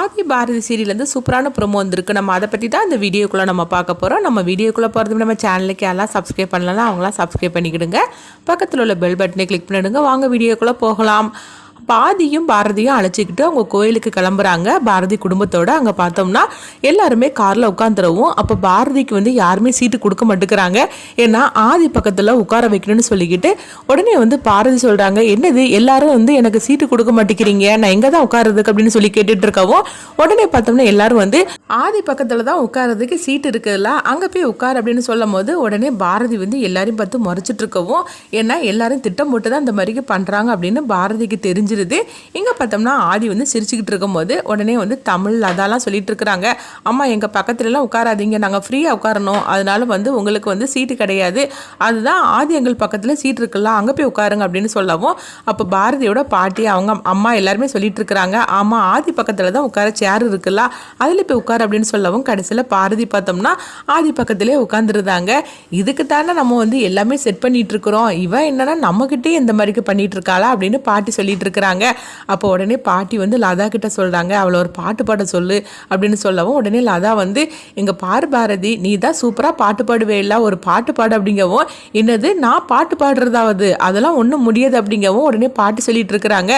ஆதி பாரதி சீரியல்லேருந்து சூப்பரான ப்ரோமோ வந்திருக்கு. நம்ம அதை பற்றி தான் இந்த வீடியோக்குள்ளே நம்ம பார்க்க போகிறோம் நம்ம வீடியோக்குள்ளே போகிறது நம்ம சேனலுக்கு எல்லாம் சப்ஸ்கிரைப் பண்ணலாம் அவங்களாம் சப்ஸ்கிரைப் பண்ணிக்கிடுங்க. பக்கத்தில் உள்ள பெல் பட்டனை கிளிக் பண்ணிவிடுங்க வாங்க வீடியோக்குள்ளே போகலாம். பாதியும் பாரதியும் அழைச்சிக்கிட்டு அவங்க கோயிலுக்கு கிளம்புறாங்க. பாரதி குடும்பத்தோட அங்கே பார்த்தோம்னா எல்லாருமே காரில் உட்காந்துருவோம் அப்போ பாரதிக்கு வந்து யாருமே சீட்டு கொடுக்க மாட்டேங்கிறாங்க. ஏன்னா ஆதி பக்கத்தில் உட்கார வைக்கணும்னு சொல்லிக்கிட்டு உடனே வந்து பாரதி சொல்கிறாங்க என்னது? எல்லாரும் வந்து எனக்கு சீட்டு கொடுக்க மாட்டேங்கிறீங்க. நான் எங்கே தான் உட்காரதுக்கு அப்படின்னு சொல்லி கேட்டுட்டு இருக்கவும் உடனே பார்த்தோம்னா எல்லாரும் வந்து ஆதி பக்கத்தில் தான் உட்காரதுக்கு சீட்டு இருக்குதுல்ல அங்கே போய் உட்கார். அப்படின்னு சொல்லும் போது உடனே பாரதி வந்து எல்லாரையும் பார்த்து முறைச்சிட்டு இருக்கவும் ஏன்னா எல்லாரும் திட்டம் போட்டு தான் இந்த மாதிரிக்கு பண்ணுறாங்க அப்படின்னு பாரதிக்கு செஞ்சிருது இங்கே பார்த்தோம்னா ஆதி வந்து சிரிச்சுக்கிட்டு இருக்கும்போது உடனே வந்து தமிழ் அதெல்லாம் சொல்லிட்டு இருக்கிறாங்க. அம்மா எங்கள் பக்கத்துலலாம் உட்காராதீங்க. நாங்கள் ஃப்ரீயாக உட்காரணும். அதனால வந்து உங்களுக்கு வந்து சீட்டு கிடையாது. அதுதான் ஆதி எங்கள் பக்கத்தில் சீட் இருக்குல்ல அங்கே போய் உட்காருங்க அப்படின்னு சொல்லவும் அப்போ பாரதியோட பாட்டி அவங்க அம்மா எல்லாருமே சொல்லிட்டு இருக்கிறாங்க. ஆமாம் ஆதி பக்கத்தில் தான் உட்கார சேர் இருக்குல்ல அதில் போய் உட்கார் அப்படின்னு சொல்லவும் கடைசியில் பாரதி பார்த்தோம்னா ஆதி பக்கத்திலே உட்காந்துருந்தாங்க இதுக்கு தானே நம்ம வந்து எல்லாமே செட் பண்ணிட்டு இருக்கிறோம். இவன் என்னன்னா நம்மகிட்டே இந்த மாதிரிக்கு பண்ணிட்டு இருக்காளா அப்படின்னு பாட்டி சொல்லிட்டு இருக்கிறாங்க. அப்போ உடனே பாட்டி வந்து லதா கிட்ட சொல்கிறாங்க அவளை ஒரு பாட்டு பாட சொல்லு அப்படின்னு சொல்லவும் உடனே லதா வந்து எங்கள் பாரு பாரதி நீ தான் சூப்பராக பாட்டு பாடுவே. இல்லை ஒரு பாட்டு பாடு அப்படிங்கவும் என்னது நான் பாட்டு பாடுறதாவது? அதெல்லாம் ஒன்றும் முடியாது அப்படிங்கவும் உடனே பாட்டு சொல்லிட்டு இருக்கிறாங்க.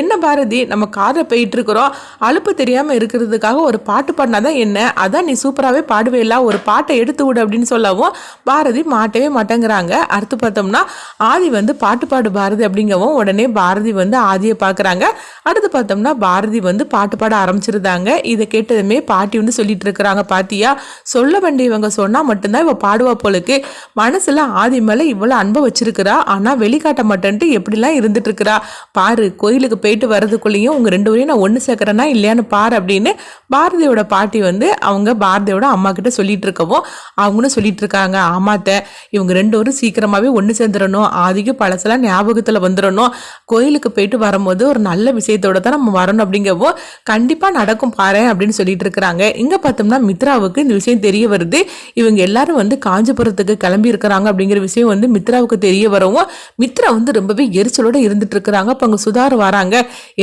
என்ன பாரதி நம்ம காதில் போயிட்டு இருக்கிறோம். அலுப்பு தெரியாமல் இருக்கிறதுக்காக ஒரு பாட்டு பாடினா தான் என்ன? அதான் நீ சூப்பராகவே பாடுவே. இல்லை ஒரு பாட்டை எடுத்து விடு அப்படின்னு சொல்லவும் பாரதி மாட்டவே மாட்டேங்கிறாங்க. அடுத்து பார்த்தோம்னா ஆதி வந்து பாட்டு பாடு பாரதி அப்படிங்கவும் உடனே பாரதி வந்து ஆதி பாரதியை பார்க்குறாங்க. அடுத்து பார்த்தோம்னா பாரதி வந்து பாட்டு பாட ஆரம்பிச்சிருந்தாங்க. இதை கேட்டதுமே பாட்டி வந்து சொல்லிட்டு இருக்கிறாங்க பாத்தியா சொல்ல வேண்டியவங்க சொன்னால் மட்டும்தான் இவள் பாடுவா போலுக்கு. மனசுல ஆதி மேலே இவ்வளோ அன்பை வச்சிருக்கிறா. ஆனால் வெளிக்காட்ட மாட்டேன்ட்டு எப்படிலாம் இருந்துட்டு இருக்கிறா? பாரு கோயிலுக்கு போயிட்டு வர்றதுக்குள்ளேயும் உங்கள் ரெண்டு பேரையும் நான் ஒன்று சேர்க்குறேன்னா இல்லையான்னு பாரு அப்படின்னு பாரதியோட பாட்டி வந்து அவங்க பாரதியோட அம்மா கிட்ட சொல்லிட்டு இருக்கவும் அவங்களும் சொல்லிட்டு இருக்காங்க. ஆமாத்த இவங்க ரெண்டு பேரும் சீக்கிரமாகவே ஒன்று சேர்ந்துடணும் ஆதிக்கும் பழசெல்லாம் ஞாபகத்தில் வந்துடணும் கோயிலுக்கு போயிட்டு வரும்போது ஒரு நல்ல விஷயத்தோட தான் நம்ம வரணும் அப்படிங்கவோ கண்டிப்பாக நடக்கும் பாரு அப்படின்னு சொல்லிட்டு இருக்கிறாங்க. இங்கே பார்த்தோம்னா மித்ராவுக்கு இந்த விஷயம் தெரிய வருது. இவங்க எல்லாரும் வந்து காஞ்சிபுரத்துக்கு கிளம்பி இருக்கிறாங்க அப்படிங்கிற விஷயம் வந்து மித்ராவுக்கு தெரிய வரவும் மித்ரா வந்து ரொம்பவே எரிச்சலோட இருந்துட்டு இருக்கிறாங்க. அப்போ அங்கே சுதார் வராங்க.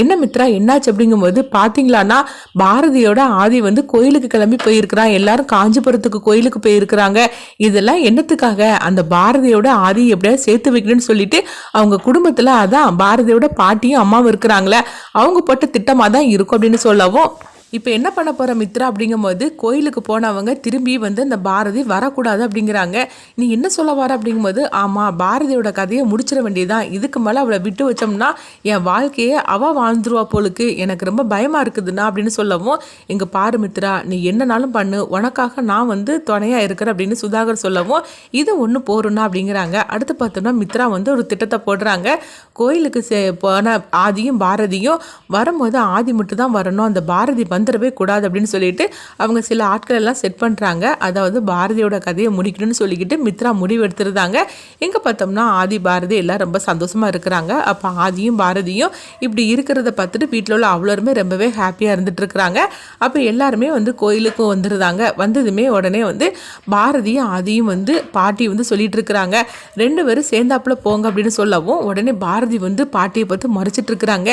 என்ன மித்ரா என்னாச்சு? அப்படிங்கும்போது பாத்தீங்களான்னா பாரதியோட ஆதி வந்து கோயிலுக்கு கிளம்பி போயிருக்கிறான். எல்லாரும் காஞ்சிபுரத்துக்கு கோயிலுக்கு போயிருக்கிறாங்க. இதெல்லாம் என்னத்துக்காக? அந்த பாரதியோட ஆதி எப்படியாவது சேர்த்து வைக்கணும்னு சொல்லிட்டு அவங்க குடும்பத்தில் அதான் பாரதியோட பாட்டி பாட்டியும் அம்மாவும் இருக்கிறாங்களே அவங்க பட்டு திட்டமா தான் இருக்கும் அப்படின்னு சொல்லவும் இப்போ என்ன பண்ண போகிற மித்ரா அப்படிங்கும்போது கோயிலுக்கு போனவங்க திரும்பி வந்து அந்த பாரதி வரக்கூடாது அப்படிங்கிறாங்க. நீ என்ன சொல்ல வர அப்படிங்கும்போது ஆமாம் பாரதியோட கதையை முடிச்சிட வேண்டியதுதான் இதுக்கு மேலே அவளை விட்டு வச்சோம்னா என் வாழ்க்கையை அவ வாழ்ந்துருவா போலுக்கு. எனக்கு ரொம்ப பயமாக இருக்குதுண்ணா அப்படின்னு சொல்லவும் இங்கே பாரு மித்ரா நீ என்னனாலும் பண்ணு. உனக்காக நான் வந்து துணையாக இருக்கிறேன் அப்படின்னு சுதாகர் சொல்லவும் இது ஒன்று போறோம்னா அப்படிங்கிறாங்க. அடுத்து பார்த்தோம்னா மித்ரா வந்து ஒரு திட்டத்தை போடுறாங்க. கோயிலுக்கு சே- போன ஆதியும் பாரதியும் வரும்போது ஆதி மட்டும் தான் வரணும். அந்த பாரதி வந்துடவே கூடாது அப்படின்னு சொல்லிட்டு அவங்க சில ஆட்கள் எல்லாம் செட் பண்ணுறாங்க அதாவது பாரதியோட கதையை முடிக்கணும்னு சொல்லிக்கிட்டு மித்ரா முடிவு எடுத்துருந்தாங்க எங்கே பார்த்தோம்னா ஆதி பாரதி எல்லாம் ரொம்ப சந்தோஷமாக இருக்கிறாங்க. அப்போ ஆதியும் பாரதியும் இப்படி இருக்கிறத பார்த்துட்டு வீட்டில் உள்ள அவ்வளோருமே ரொம்பவே ஹாப்பியாக இருந்துட்டு இருக்கிறாங்க. அப்போ எல்லாருமே வந்து கோயிலுக்கும் வந்துருந்தாங்க. வந்ததுமே உடனே வந்து பாரதியும் ஆதியும் வந்து பாட்டி வந்து சொல்லிட்டு இருக்கிறாங்க. ரெண்டு பேரும் சேர்ந்தாப்புல போங்க அப்படின்னு சொல்லவும் உடனே பாரதி வந்து பாட்டியை பார்த்து மறைச்சிட்டு இருக்கிறாங்க.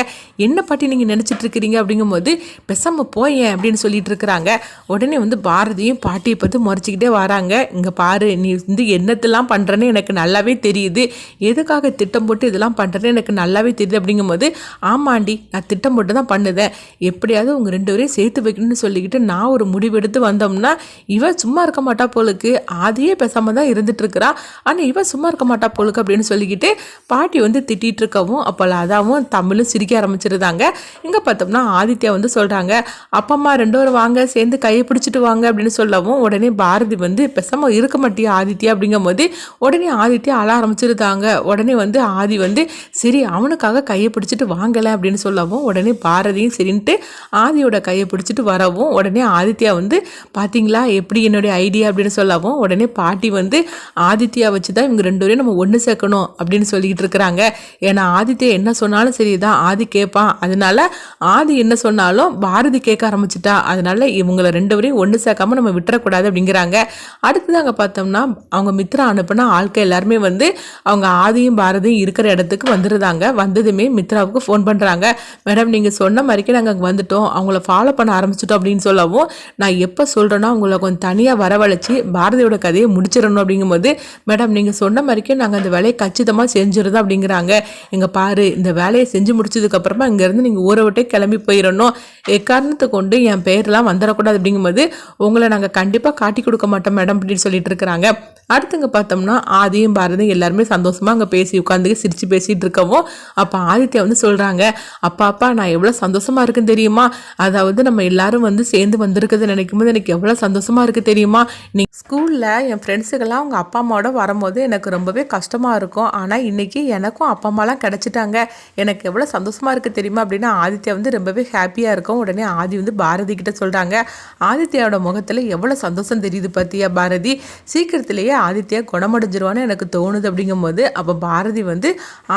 என்ன பாட்டி நீங்கள் நினச்சிட்டு இருக்கிறீங்க? அப்படிங்கும்போது பெசம்ம போயேன் அப்படின்னு சொல்லிட்டு இருக்கிறாங்க. உடனே வந்து பாரதியும் பாட்டியை பார்த்து முறைச்சிக்கிட்டே வராங்க. இங்கே பாரு நீ வந்து என்னத்தெல்லாம் பண்ணுறேன்னு எனக்கு நல்லாவே தெரியுது. எதுக்காக திட்டம் போட்டு இதெல்லாம் பண்ணுறேன்னு எனக்கு நல்லாவே தெரியுது அப்படிங்கும்போது ஆமாண்டி நான் திட்டம் போட்டு தான் பண்ணுதேன். எப்படியாவது உங்கள் ரெண்டு பேரையும் சேர்த்து வைக்கணும்னு சொல்லிக்கிட்டு நான் ஒரு முடிவெடுத்து வந்தோம்னா இவ சும்மா இருக்க மாட்டா போலுக்கு. ஆதியே பேசாமல் தான் இருந்துட்டு இருக்கிறா. ஆனால் இவன் சும்மா இருக்க மாட்டா போலுக்கு அப்படின்னு சொல்லிக்கிட்டு பாட்டி வந்து திட்டிகிட்டு இருக்கவும் அப்போ அதாவும் தமிழும் சிரிக்க ஆரம்பிச்சிருந்தாங்க. இங்கே பார்த்தோம்னா ஆதித்யா வந்து சொல்கிறாங்க அப்பா அம்மா ரெண்டு பேரும் வாங்க சேர்ந்து கையை பிடிச்சிட்டு வாங்க அப்படின்னு சொல்லவும் உடனே பாரதி வந்து பேசாம இருக்க மாட்டியா ஆதித்யா? அப்படிங்கும்போது உடனே ஆதித்யா அழ ஆரம்பிச்சிருந்தாங்க உடனே வந்து ஆதி வந்து சரி அவனுக்காக கையை பிடிச்சிட்டு வாங்கலை அப்படின்னு சொல்லவும் உடனே பாரதியும் சரின்ட்டு ஆதியோட கையை பிடிச்சிட்டு வரவும் உடனே ஆதித்யா வந்து பார்த்தீங்களா எப்படி என்னுடைய ஐடியா? அப்படின்னு சொல்லவும் உடனே பாட்டி வந்து ஆதித்யா வச்சு தான் இவங்க ரெண்டு பேரையும் நம்ம ஒன்று சேர்க்கணும் அப்படின்னு சொல்லிக்கிட்டு இருக்கிறாங்க. ஏன்னா ஆதித்யா என்ன சொன்னாலும் சரிதான் ஆதி கேட்பான். அதனால ஆதி என்ன சொன்னாலும் பாரதி கேட்க கேட்க ஆரம்பிச்சிட்டா. அதனால இவங்களை ரெண்டு வரையும் ஒன்று சேர்க்காம நம்ம விட்டுறக்கூடாது அப்படிங்கிறாங்க. அடுத்ததாங்க பார்த்தோம்னா அவங்க மித்ரா அனுப்புனா ஆட்கள் எல்லாருமே வந்து அவங்க ஆதியும் பாரதியும் இருக்கிற இடத்துக்கு வந்துருந்தாங்க. வந்ததுமே மித்ராவுக்கு ஃபோன் பண்ணுறாங்க மேடம் நீங்கள் சொன்ன மாதிரிக்கே நாங்கள் அங்கே வந்துட்டோம். அவங்கள ஃபாலோ பண்ண ஆரம்பிச்சிட்டோம் அப்படின்னு சொல்லவும் நான் எப்போ சொல்கிறேன்னா அவங்கள கொஞ்சம் தனியாக வரவழைச்சி பாரதியோட கதையை முடிச்சிடணும் அப்படிங்கும்போது மேடம் நீங்கள் சொன்ன மாதிரிக்கே நாங்கள் அந்த வேலையை கச்சிதமாக செஞ்சிருந்தோம் அப்படிங்கிறாங்க. எங்கள் பாரு இந்த வேலையை செஞ்சு முடிச்சதுக்கப்புறமா இங்கேருந்து நீங்கள் ஊரை விட்டே கிளம்பி போயிடணும். எக்காரணம் எக்காரணத்தை கொண்டு என் பேர்லாம் வந்துடக்கூடாது அப்படிங்கும்போது உங்களை நாங்கள் கண்டிப்பாக காட்டி கொடுக்க மாட்டோம் மேடம் அப்படின்னு சொல்லிட்டு இருக்கிறாங்க. அடுத்துங்க பார்த்தோம்னா ஆதியும் பாரதியும் எல்லாருமே சந்தோஷமாக அங்கே பேசி உட்காந்து சிரித்து பேசிகிட்டு இருக்கவும் அப்போ ஆதித்யா வந்து சொல்கிறாங்க அப்பா அப்பா நான் எவ்வளோ சந்தோஷமாக இருக்குன்னு தெரியுமா? அதாவது நம்ம எல்லாரும் வந்து சேர்ந்து வந்திருக்கிறது நினைக்கும் போது எனக்கு எவ்வளோ சந்தோஷமாக இருக்குது தெரியுமா? நீ ஸ்கூலில் என் ஃப்ரெண்ட்ஸுக்கெல்லாம் அவங்க அப்பா அம்மாவோட வரும்போது எனக்கு ரொம்பவே கஷ்டமாக இருக்கும். ஆனால் இன்றைக்கி எனக்கும் அப்பா அம்மாலாம் கிடச்சிட்டாங்க. எனக்கு எவ்வளோ சந்தோஷமாக இருக்குது தெரியுமா? அப்படின்னு ஆதித்யா வந்து ரொம்பவே ஹாப்பியாக இருக்கும். உடனே ஆதி வந்து பாரதி கிட்ட சொல்கிறாங்க ஆதித்யாவோட முகத்தில் எவ்வளோ சந்தோஷம் தெரியுது பார்த்தியா பாரதி? சீக்கிரத்திலேயே ஆதித்யா குணமடைஞ்சிருவான்னு எனக்கு தோணுது. அப்படிங்கும்போது அப்போ பாரதி வந்து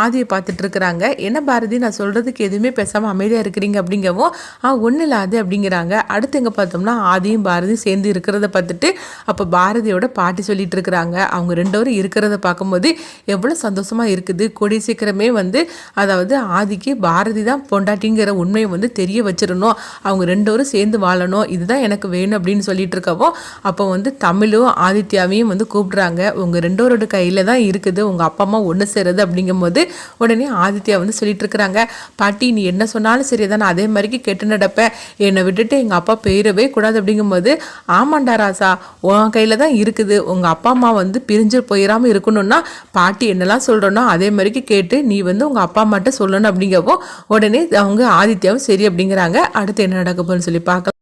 ஆதியை பார்த்துட்டு இருக்கிறாங்க. என்ன பாரதி நான் சொல்கிறதுக்கு எதுவுமே பேசாமல் அமைதியாக இருக்கிறீங்க? அப்படிங்கவும் ஆ ஒன்றும் இல்லை ஆதி அப்படிங்கிறாங்க. அடுத்து எங்கே பார்த்தோம்னா ஆதியும் பாரதியும் சேர்ந்து இருக்கிறத பார்த்துட்டு அப்போ பாரதியோட பாட்டி சொல்லிட்டு இருக்கிறாங்க. அவங்க ரெண்டு பேரும் இருக்கிறத பார்க்கும்போது எவ்வளோ சந்தோஷமாக இருக்குது. கூடிய சீக்கிரமே வந்து அதாவது ஆதிக்கு பாரதி தான் பொண்டாட்டிங்கிற உண்மையை வந்து தெரிய வச்சிடணும். அவங்க ரெண்டு பேரும் சேர்ந்து வாழணும் இதுதான் எனக்கு வேணும் அப்படின்னு சொல்லிட்டு இருக்கவோ அப்போ வந்து தமிழும் ஆதித்யாவையும் வந்து கூப்பிடுறாங்க. உங்கள் ரெண்டோரோட கையில் தான் இருக்குது உங்கள் அப்பா அம்மா ஒன்று சேருது அப்படிங்கும்போது உடனே ஆதித்யா வந்து சொல்லிட்டு இருக்கிறாங்க. பாட்டி நீ என்ன சொன்னாலும் சரி தான் நான் அதே மாதிரிக்கு கெட்டு நடப்பேன். என்னை விட்டுட்டு எங்கள் அப்பா பெயரவே கூடாது அப்படிங்கும்போது ஆமாண்டா ராசா உன் கையில் தான் இருக்குது. உங்கள் அப்பா அம்மா வந்து பிரிஞ்சு போயிடாமல் இருக்கணும்னா பாட்டி என்னெல்லாம் சொல்கிறனோ அதே மாதிரிக்கு கேட்டு நீ வந்து உங்கள் அப்பா அம்மாட்ட சொல்லணும் அப்படிங்கப்போ உடனே அவங்க ஆதித்யாவும் சரி அப்படிங்கிறாங்க. அடுத்து என்ன நடக்க போகுதுன்னு சொல்லி பார்க்கலாம்